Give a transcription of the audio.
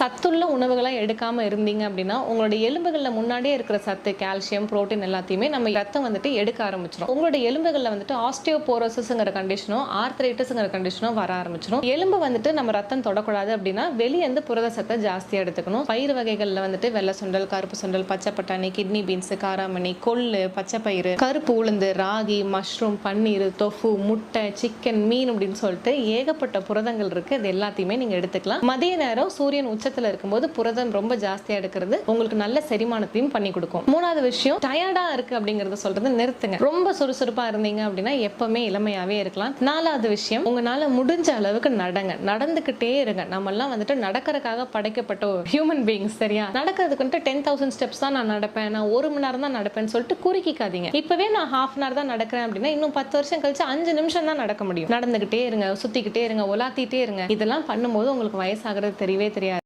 சத்துள்ள உணவுகளாக எடுக்காம இருந்தீங்க அப்படின்னா உங்களோட எலும்புகளில் முன்னாடியே இருக்கிற சத்து கால்சியம் புரோட்டீன் எல்லாத்தையுமே நம்ம ரத்தம் வந்துட்டு எடுக்க ஆரம்பிச்சிடும் உங்களோட எலும்புகளில் வந்துட்டு ஆஸ்டியோபோரோசிஸ்ங்கிற கண்டிஷனும் ஆர்த்ரைட்டிஸ்ங்கிற கண்டிஷனும் வர ஆரம்பிச்சிடும் எலும்பு வந்துட்டு நம்ம ரத்தம் தொடக்கூடாது அப்படின்னா வெளியேந்து புரத சத்தை ஜாஸ்தியாக எடுத்துக்கணும். பயிர் வகைகளில் வந்துட்டு வெள்ளை சுண்டல் கருப்பு சுண்டல் பச்சை பட்டாணி கிட்னி பீன்ஸ் காராமணி கொள்ளு பச்சை பயிறு கருப்பு உளுந்து ராகி மஷ்ரூம் பன்னீர் தொஃபு முட்டை சிக்கன் மீன் அப்படின்னு சொல்லிட்டு ஏகப்பட்ட புரதங்கள் இருக்குது இது எல்லாத்தையுமே நீங்கள் எடுத்துக்கலாம். மதிய நேரம் சூரியன் உச்ச உச்சத்துல இருக்கும்போது புரதம் ரொம்ப ஜாஸ்தியா எடுக்கிறது உங்களுக்கு நல்ல செரிமானத்தையும் பண்ணி கொடுக்கும். மூணாவது விஷயம் டயர்டா இருக்கு அப்படிங்கறத சொல்றது நிறுத்துங்க. ரொம்ப சுறுசுறுப்பா இருந்தீங்க அப்படின்னா எப்பவுமே இளமையாவே இருக்கலாம். நாலாவது விஷயம் உங்களால முடிஞ்ச அளவுக்கு நடங்க. நடந்துகிட்டே இருங்க. நம்ம எல்லாம் வந்துட்டு நடக்கிறதுக்காக படைக்கப்பட்ட ஹியூமன் பீயிங்ஸ் சரியா? நடக்கிறதுக்கு வந்துட்டு டென் தௌசண்ட் ஸ்டெப்ஸ் தான் நான் நடப்பேன். நான் ஒரு மணி நேரம் தான் நடப்பேன்னு சொல்லிட்டு குறுக்கிக்காதீங்க. இப்பவே நான் ஹாஃப் அன் தான் நடக்கிறேன் அப்படின்னா இன்னும் பத்து வருஷம் கழிச்சு அஞ்சு நிமிஷம் தான் நடக்க முடியும். நடந்துகிட்டே இருங்க சுத்திக்கிட்டே இருங்க உலாத்திட்டே இருங்க. இதெல்லாம் பண்ணும்போது உங்களுக்கு வயசாகிறது தெரியவே தெரியாது.